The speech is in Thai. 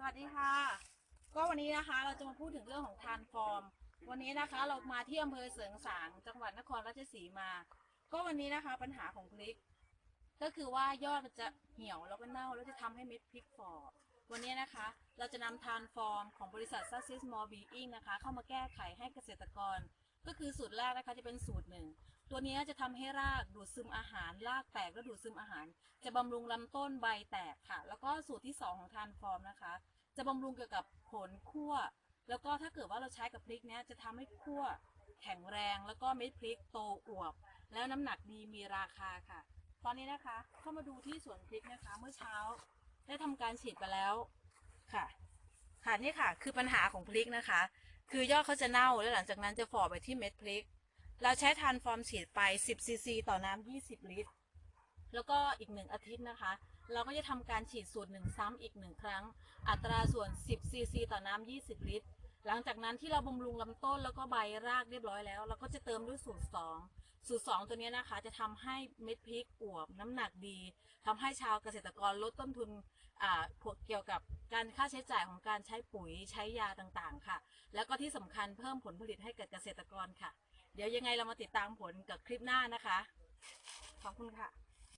สวัสดีค่ะ ก็วันนี้นะคะเราจะมาพูดถึงเรื่องของทานฟอร์ม วันนี้นะคะเรามาที่อำเภอเสริงสางจังหวัดนครราชสีมา ก็วันนี้นะคะปัญหาของพริก ก็คือว่ายอดมันจะเหี่ยวแล้วก็เน่าแล้วจะทำให้เม็ดพริกฝ่อวันนี้นะคะ เราจะนำทานฟอร์มของบริษัท Success More Being นะคะ เข้ามาแก้ไขให้เกษตรกร ก็คือสูตรแรกนะคะจะเป็นสูตรหนึ่ง ตัวนี้จะทำให้รากดูดซึมอาหาร รากแตกและดูดซึมอาหาร จะบำรุงลำต้นใบแตกค่ะ แล้วก็สูตรที่ 2 ของทานฟอร์มนะคะ จะบำรุงเกี่ยวกับผลคั่ว แล้วก็ถ้าเกิดว่าเราใช้กับพริกเนี้ยจะทำให้คั่วแข็งแรงแล้วก็เม็ดพริกโตอวบ แล้วน้ำหนักดีมีราคาค่ะ ตอนนี้นะคะเข้ามาดูที่สวนพริกนะคะ เมื่อเช้า ได้ทำการฉีดไปแล้วค่ะ ค่ะนี่ค่ะ คือปัญหาของพริกนะคะ คือยอดเขาจะเน่าแล้วหลังจากนั้นจะฝ่อไปที่เม็ดพริก เราใช้ทานฟอร์มฉีดไป 10 ซีซีต่อน้ำ 20 ลิตร แล้วก็อีกหนึ่งอาทิตย์นะคะ เราก็จะทำการฉีดสูตรหนึ่งซ้ำอีกหนึ่งครั้ง อัตราส่วน 10 ซีซีต่อน้ำ 20 ลิตร หลังจากนั้นที่เราบำรุงลำต้นแล้วก็ใบรากเรียบร้อยแล้ว เราก็จะเติมด้วยสูตร 2 สูตร 2 ตัวนี้นะคะ จะทำให้เม็ดพริกอวบน้ำหนักดีทำให้ชาวเกษตรกรลดต้นทุนพวกเกี่ยวกับการค่าใช้จ่ายของการใช้ปุ๋ยใช้ยาต่างๆ ค่ะ แล้วก็ที่สำคัญเพิ่มผลผลิตให้กับเกษตรกรค่ะ เดี๋ยวยังไงเรามาติดตามผลกับคลิปหน้านะคะ ขอบคุณค่ะ